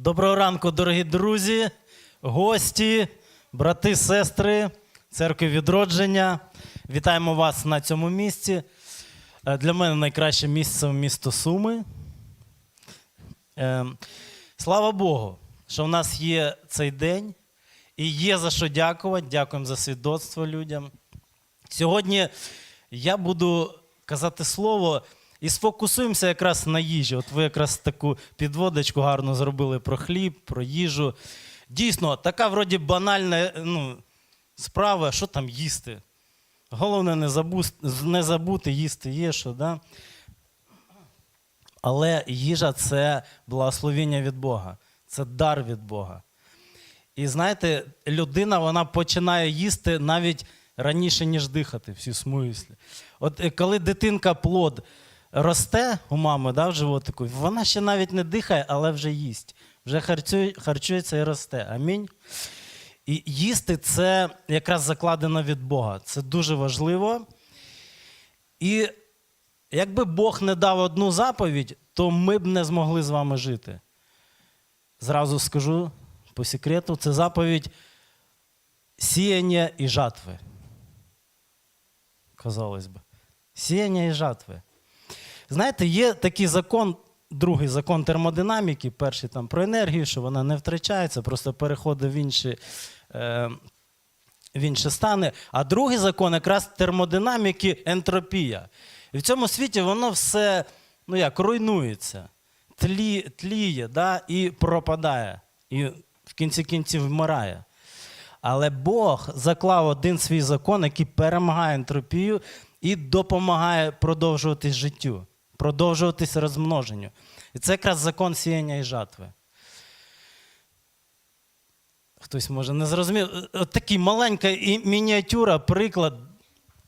Доброго ранку, дорогі друзі, гості, брати, сестри, церкви відродження. Вітаємо вас на цьому місці. Е, Для мене найкраще місце місто Суми. Е, Слава Богу, що в нас є цей день і є за що дякувати. Дякуємо за свідоцтво людям. Сьогодні я буду казати слово і сфокусуємося якраз на їжі. От ви якраз таку підводочку гарно зробили про хліб, про їжу. Дійсно, така вроді банальна ну, справа, що там їсти. Головне не, забу... не забути їсти є що, да? Але їжа це благословення від Бога, це дар від Бога. І знаєте, людина вона починає їсти навіть раніше, ніж дихати, всі смислі. От е, коли дитинка плод росте у мами да, в животику, вона ще навіть не дихає, але вже їсть. Вже харчує, харчується і росте. Амінь. І їсти це якраз закладено від Бога. Це дуже важливо. І якби Бог не дав одну заповідь, то ми б не змогли з вами жити. Зразу скажу по секрету, це заповідь сіяння і жатви. Казалось би. Сіяння і жатви. Знаєте, є такий закон, другий закон термодинаміки, перший там про енергію, що вона не втрачається, просто переходить в інші, е, в інші стани. А другий закон якраз термодинаміки ентропія. І в цьому світі воно все ну як, руйнується, тлі, тліє да, і пропадає. І в кінці кінців вмирає. Але Бог заклав один свій закон, який перемагає ентропію і допомагає продовжуватись життю, продовжуватись розмноженню. І це якраз закон сіяння і жатви. Хтось може не зрозумів. От такий маленька мініатюра, приклад.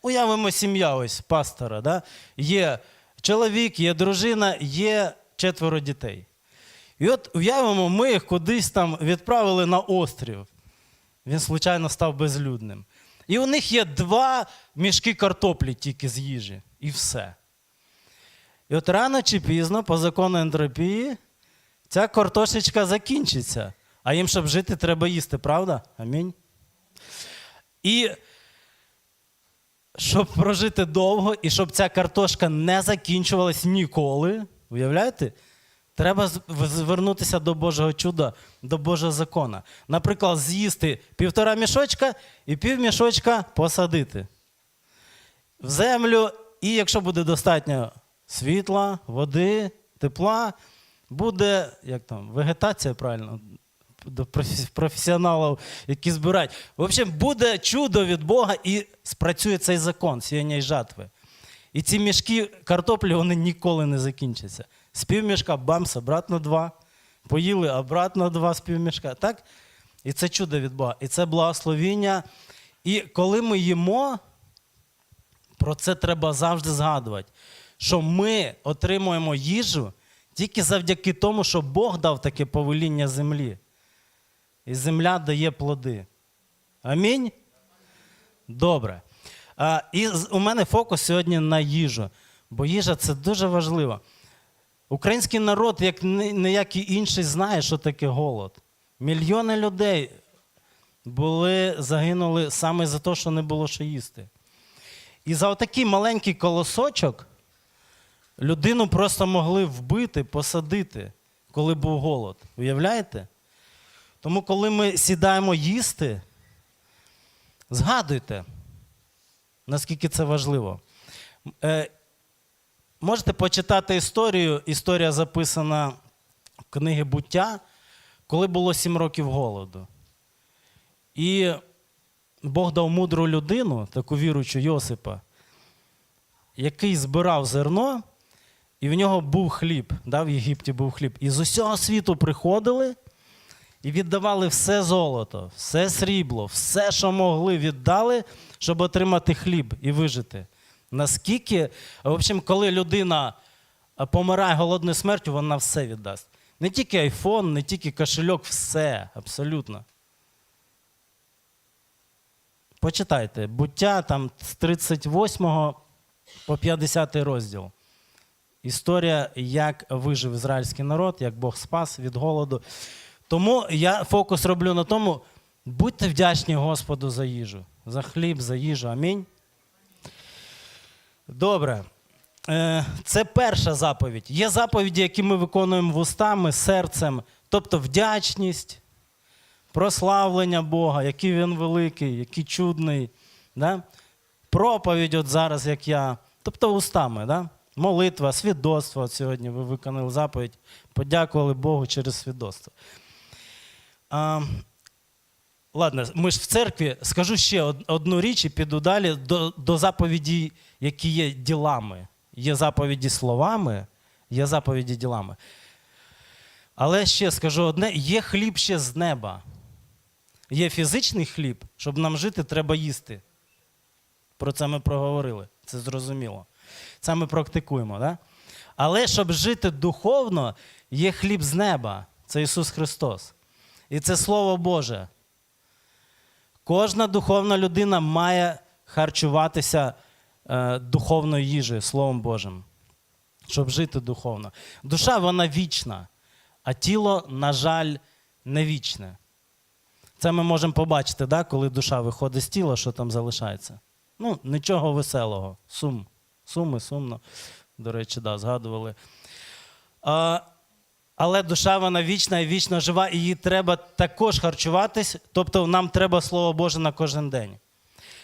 Уявимо сім'я ось пастора. Да? Є чоловік, є дружина, є четверо дітей. І от уявимо, ми їх кудись там відправили на острів. Він, случайно, став безлюдним. І у них є два мішки картоплі тільки з їжі. І все. І от рано чи пізно, по закону ентропії, ця картошечка закінчиться. А їм, щоб жити, треба їсти, правда? Амінь. І щоб прожити довго і щоб ця картошка не закінчувалась ніколи, уявляєте? Треба звернутися до Божого чуда, до Божого закона. Наприклад, з'їсти півтора мішочка і пів мішочка посадити в землю, і якщо буде достатньо світла, води, тепла, буде як там, вегетація, правильно, до професіоналів, які збирають. В общем, буде чудо від Бога і спрацює цей закон сіяння і жатви. І ці мішки картоплі вони ніколи не закінчаться. З півмішка бамс, обратно два. Поїли обратно два з півмішка. Так? І це чудо від Бога. І це благословіння. І коли ми їмо, про це треба завжди згадувати, що ми отримуємо їжу тільки завдяки тому, що Бог дав таке повеління землі. І земля дає плоди. Амінь? Добре. А, і у мене фокус сьогодні на їжу, бо їжа це дуже важливо. Український народ, як ні- ніякий інший, знає, що таке голод. Мільйони людей були, загинули саме за те, що не було що їсти. І за отакий маленький колосочок людину просто могли вбити, посадити, коли був голод. Уявляєте? Тому, коли ми сідаємо їсти, згадуйте, наскільки це важливо. Е, можете почитати історію. Історія записана в книги буття, коли було сім років голоду. І Бог дав мудру людину, таку віручу Йосипа, який збирав зерно, і в нього був хліб. Да, в Єгипті був хліб. І з усього світу приходили і віддавали все золото, все срібло, все, що могли, віддали, щоб отримати хліб і вижити. Наскільки, в общем, коли людина помирає голодною смертю, вона все віддасть. Не тільки айфон, не тільки кошельок, все, абсолютно. Почитайте, буття там з 38 по 50 розділ. Історія, як вижив ізраїльський народ, як Бог спас від голоду. Тому я фокус роблю на тому, будьте вдячні Господу за їжу, за хліб, за їжу. Амінь. Добре. Е, Це перша заповідь. Є заповіді, які ми виконуємо вустами, серцем, тобто вдячність, прославлення Бога, який він великий, який чудний. Да? Проповідь, от зараз, як я, тобто устами, да? Молитва, свідоцтво. От сьогодні ви виконали заповідь, подякували Богу через свідоцтво. А, ладно, ми ж в церкві скажу ще одну річ і піду далі до, до заповіді, які є ділами. Є заповіді словами, є заповіді ділами. Але ще скажу одне: є хліб ще з неба. Є фізичний хліб, щоб нам жити, треба їсти. Про це ми проговорили. Це зрозуміло. Це ми практикуємо. Да? Але щоб жити духовно, є хліб з неба. Це Ісус Христос. І це Слово Боже. Кожна духовна людина має харчуватися е, духовною їжею, Словом Божим, щоб жити духовно. Душа вона вічна, а тіло, на жаль, не вічне. Це ми можемо побачити, да, коли душа виходить з тіла, що там залишається. Ну, нічого веселого. Сум. Суми, сумно. До речі, да, згадували. А, але душа вона вічна і вічно жива, і їй треба також харчуватись, тобто нам треба Слово Боже на кожен день.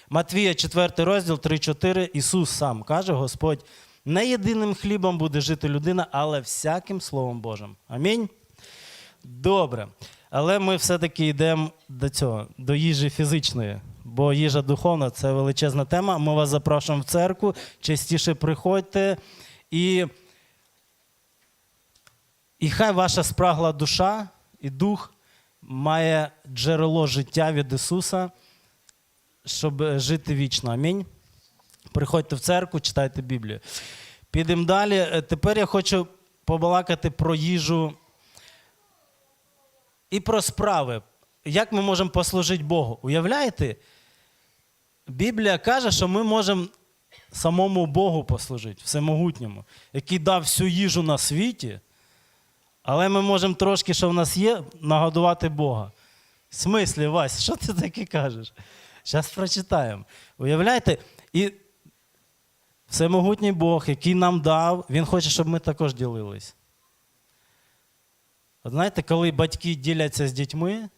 Матвія, 4 розділ, 3-4, Ісус сам каже, Господь, не єдиним хлібом буде жити людина, але всяким Словом Божим. Амінь. Добре. Але ми все-таки йдемо до цього, до їжі фізичної. Бо їжа духовна це величезна тема. Ми вас запрошуємо в церкву, частіше приходьте. І, і хай ваша спрагла душа і дух має джерело життя від Ісуса, щоб жити вічно. Амінь. Приходьте в церкву, читайте Біблію. Підемо далі. Е, Тепер я хочу побалакати про їжу і про справи. Як ми можемо послужити Богу? Уявляєте? Біблія каже, що ми можемо самому Богу послужити, всемогутньому, який дав всю їжу на світі, але ми можемо трошки, що в нас є, нагодувати Бога. В смислі, Вась, що ти таке кажеш? Зараз прочитаємо. Уявляєте? І всемогутній Бог, який нам дав, Він хоче, щоб ми також ділились. Знаєте, коли батьки діляться з дітьми,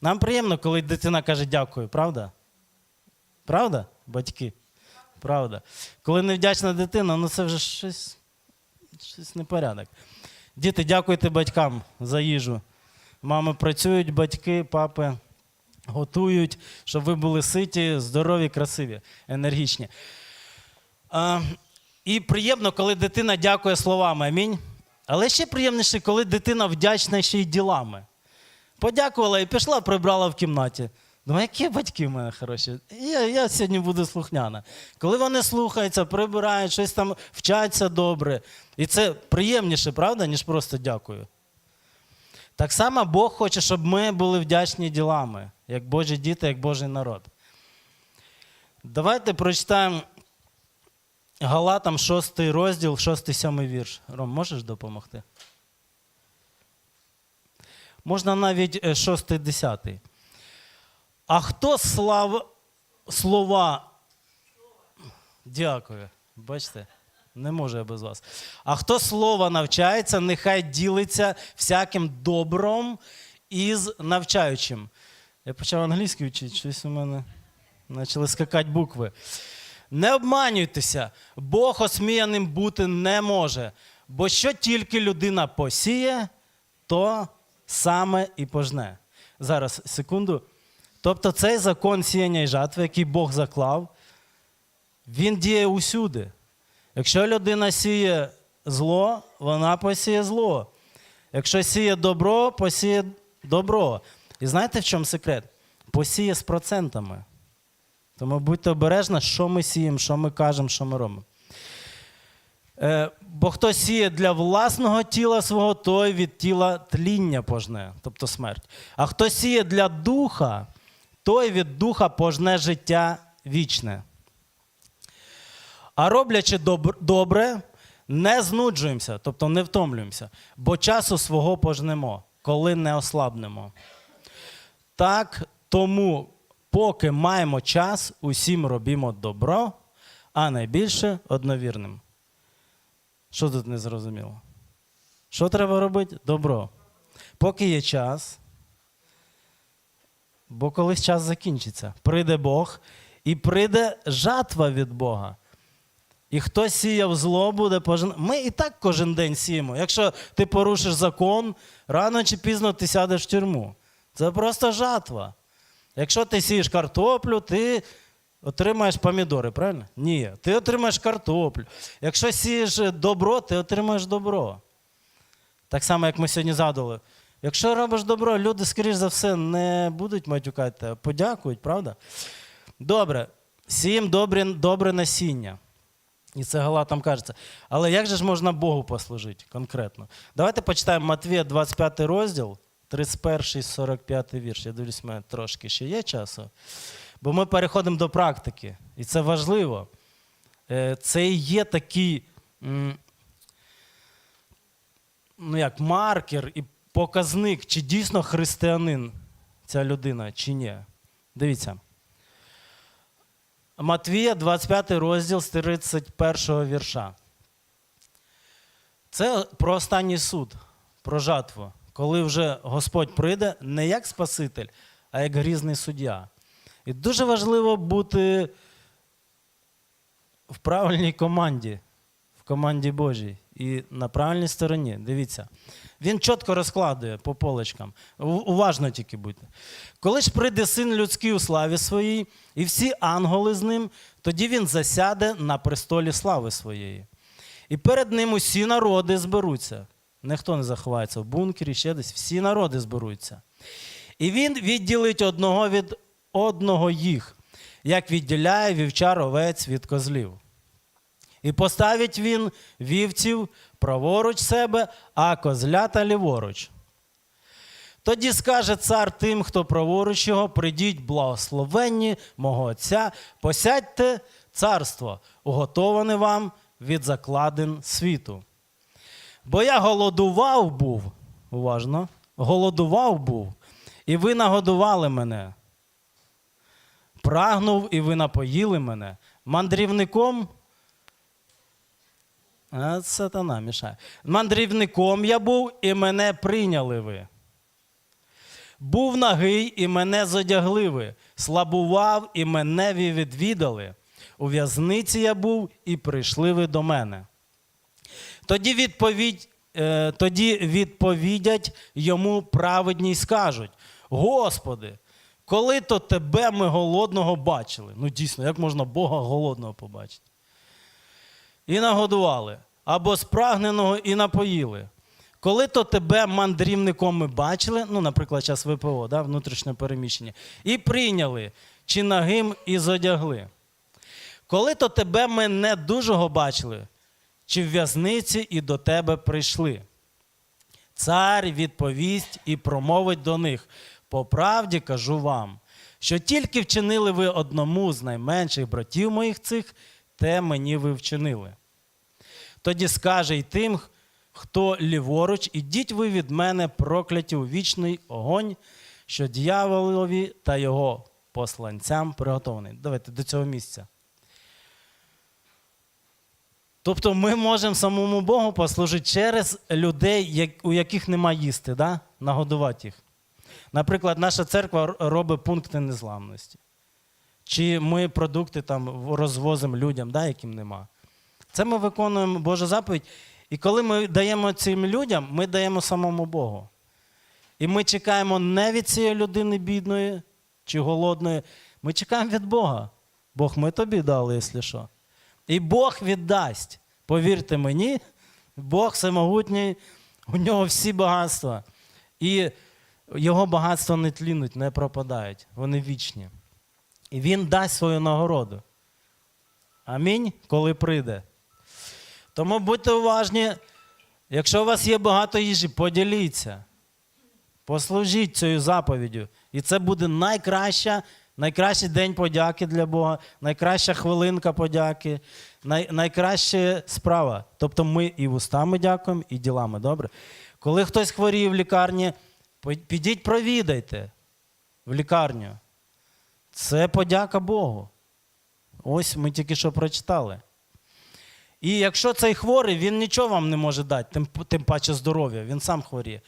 нам приємно, коли дитина каже дякую, правда? Правда, батьки? Правда. Коли невдячна дитина, ну це вже щось, щось непорядок. Діти, дякуйте батькам за їжу. Мами працюють, батьки, папи готують, щоб ви були ситі, здорові, красиві, енергічні. А, і приємно, коли дитина дякує словами. Амінь. Але ще приємніше, коли дитина вдячна ще й ділами. Подякувала і пішла, прибрала в кімнаті. Думаю, які батьки в мене хороші. Я, я сьогодні буду слухняна. Коли вони слухаються, прибирають, щось там вчаться добре. І це приємніше, правда, ніж просто дякую. Так само Бог хоче, щоб ми були вдячні ділами, як Божі діти, як Божий народ. Давайте прочитаємо Галатам 6 розділ, 6-7 вірш. Ром, можеш допомогти? Можна навіть 6-10. А хто слав слова? Дякую. Бачите? Не можу я без вас. А хто слова навчається, нехай ділиться всяким добром із навчаючим. Я почав англійську вчити, щось у мене почали скакати букви. Не обманюйтеся, Бог осміяним бути не може. Бо що тільки людина посіє, то саме і пожне. Зараз, секунду. Тобто цей закон сіяння і жатви, який Бог заклав, він діє усюди. Якщо людина сіє зло, вона посіє зло. Якщо сіє добро, посіє добро. І знаєте, в чому секрет? Посіє з процентами. Тому будьте обережні, що ми сіємо, що ми кажемо, що ми робимо. Е, бо хто сіє для власного тіла свого, той від тіла тління пожне, тобто смерть. А хто сіє для духа, той від духа пожне життя вічне. А роблячи добре, Не знуджуємося, тобто не втомлюємося, бо часу свого пожнемо, коли не ослабнемо. Так тому, поки маємо час, усім робімо добро, а найбільше одновірним. Що тут не зрозуміло? Що треба робити? Добро. Поки є час, бо колись час закінчиться. Прийде Бог і прийде жатва від Бога. І хто сіяв зло, буде пожен... Ми і так кожен день сіємо. Якщо ти порушиш закон, рано чи пізно ти сядеш в тюрму. Це просто жатва. Якщо ти сієш картоплю, ти отримаєш помідори, правильно? Ні, ти отримаєш картоплю. Якщо сієш добро, ти отримаєш добро. Так само, як ми сьогодні згадували. Якщо робиш добро, люди, скоріш за все, не будуть матюкати, тебе, подякують, правда? Добре, сієм добре, добре насіння. І це Галатам кажеться. Але як же ж можна Богу послужити конкретно? Давайте почитаємо Матвія 25 розділ, 31 45 вірш. Я дивлюсь, у мене трошки ще є часу. Бо ми переходимо до практики. І це важливо. Е, Це і є такий ну як, маркер і показник, чи дійсно християнин ця людина, чи ні. Дивіться. Матвія, 25 розділ з 31 вірша. Це про останній суд, про жатву, коли вже Господь прийде не як Спаситель, а як грізний суддя. І дуже важливо бути в правильній команді, в команді Божій і на правильній стороні. Дивіться. Він чітко розкладує по полочкам. Уважно тільки будьте. Коли ж прийде син людський у славі своїй, і всі ангели з ним, тоді він засяде на престолі слави своєї. І перед ним усі народи зберуться. Ніхто не заховається в бункері, ще десь. Всі народи зберуться. І він відділить одного від одного їх, як відділяє вівчар овець від козлів. І поставить він вівців праворуч себе, а козлята ліворуч. Тоді скаже цар тим, хто праворуч його, придіть благословенні мого Отця, посядьте царство, уготоване вам від закладин світу. Бо я голодував був, уважно, голодував був, і ви нагодували мене. Прагнув, і ви напоїли мене. Мандрівником сатана мішає. Мандрівником я був, і мене прийняли ви. Був нагий, і мене зодягли ви. Слабував, і мене ви відвідали. У в'язниці я був, і прийшли ви до мене. Тоді, відповідь, е, тоді відповідять йому праведні й скажуть: Господи, коли то тебе ми голодного бачили? Ну дійсно, як можна Бога голодного побачити? І нагодували, або спрагненого і напоїли. Коли то тебе мандрівником ми бачили, ну, наприклад, час ВПО, да, внутрішнє переміщення, і прийняли, чи нагим і зодягли. Коли то тебе ми не дужого бачили, чи в в'язниці і до тебе прийшли. Цар відповість і промовить до них: по правді кажу вам, що тільки вчинили ви одному з найменших братів моїх цих, те мені ви вчинили. Тоді скаже й тим, хто ліворуч, ідіть ви від мене прокляті у вічний огонь, що дьяволові та його посланцям приготований. Давайте до цього місця. Тобто ми можемо самому Богу послужити через людей, у яких нема їсти, да? нагодувати їх. Наприклад, наша церква робить пункти незламності. Чи ми продукти там розвозимо людям, да, яким нема. Це ми виконуємо Божу заповідь. І коли ми даємо цим людям, ми даємо самому Богу. І ми чекаємо не від цієї людини бідної чи голодної, ми чекаємо від Бога. Бог ми тобі дали, якщо що. І Бог віддасть. Повірте мені, Бог всемогутній, у нього всі багатства. І його багатства не тлінуть, не пропадають. Вони вічні. І він дасть свою нагороду. Амінь, коли прийде. Тому будьте уважні, якщо у вас є багато їжі, поділіться. Послужіть цією заповіддю. І це буде найкраща Найкращий день подяки для Бога, найкраща хвилинка подяки, най, найкраща справа. Тобто ми і вустами дякуємо, і ділами. Добре? Коли хтось хворіє в лікарні, підіть провідайте в лікарню. Це подяка Богу. Ось ми тільки що прочитали. І якщо цей хворий, він нічого вам не може дати, тим, тим паче здоров'я, він сам хворіє.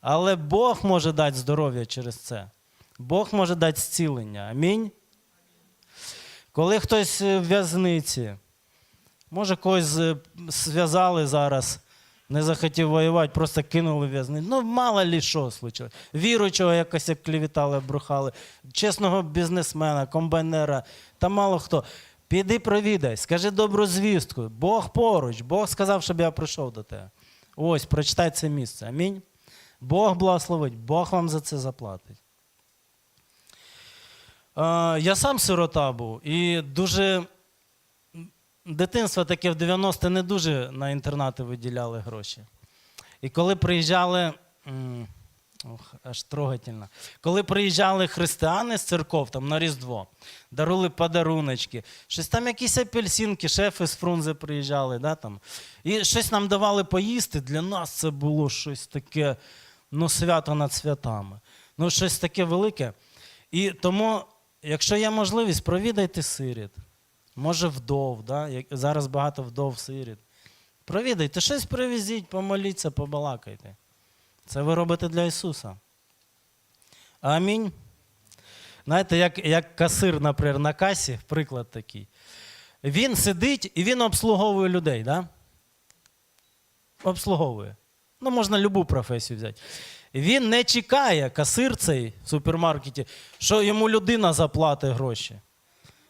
Але Бог може дати здоров'я через це. Бог може дати зцілення. Амінь. Коли хтось е, в в'язниці, може когось е, зв'язали зараз, не захотів воювати, просто кинули в'язницю. Ну, мало лі що случилось. Віруючого якось як клівітали, брухали, чесного бізнесмена, комбайнера, та мало хто. Піди провідай, скажи добру звістку. Бог поруч, Бог сказав, щоб я прийшов до тебе. Ось, прочитай це місце. Амінь. Бог благословить, Бог вам за це заплатить. Я сам сирота був і дуже. Дитинство таке в 90-ті не дуже на інтернати виділяли гроші. І коли приїжджали. Ох, аж трогательно. Коли приїжджали християни з церков там, на Різдво, дарули подаруночки, щось там якісь апельсинки, шефи з Фрунзе приїжджали, да, там, і щось нам давали поїсти. Для нас це було щось таке, ну, свято над святами. Ну, щось таке велике. І тому, якщо є можливість, провідайте сиріт. Може, вдов, да? зараз багато вдов сиріт. Провідайте, щось привезіть, помоліться, побалакайте. Це ви робите для Ісуса. Амінь. Знаєте, як, як касир, наприклад, на касі, приклад такий. Він сидить і він обслуговує людей, да? Обслуговує. Ну, можна любу професію взяти. Він не чекає, касир цей в супермаркеті, що йому людина заплатить гроші.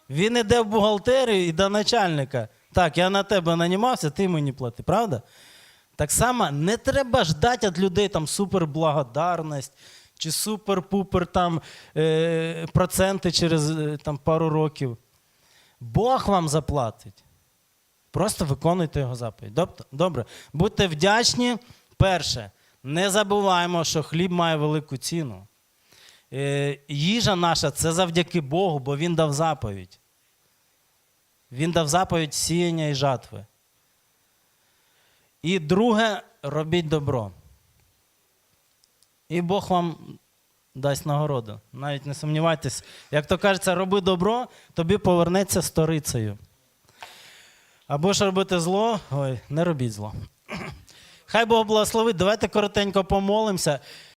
Він іде в бухгалтерію і до начальника. Так, я на тебе нанімався, ти мені плати, правда? Так само не треба ждати від людей там суперблагодарність чи супер-пупер там е, проценти через е, там, пару років. Бог вам заплатить. Просто виконуйте його заповідь. Добре. Будьте вдячні. Перше, не забуваємо, що хліб має велику ціну. Е, їжа наша це завдяки Богу, бо Він дав заповідь. Він дав заповідь сіяння і жатви. І друге, робіть добро. І Бог вам дасть нагороду. Навіть не сумнівайтесь. Як то кажеться, роби добро, тобі повернеться сторицею. Або ж робити зло, ой, не робіть зло. Хай Бог благословить. Давайте коротенько помолимося.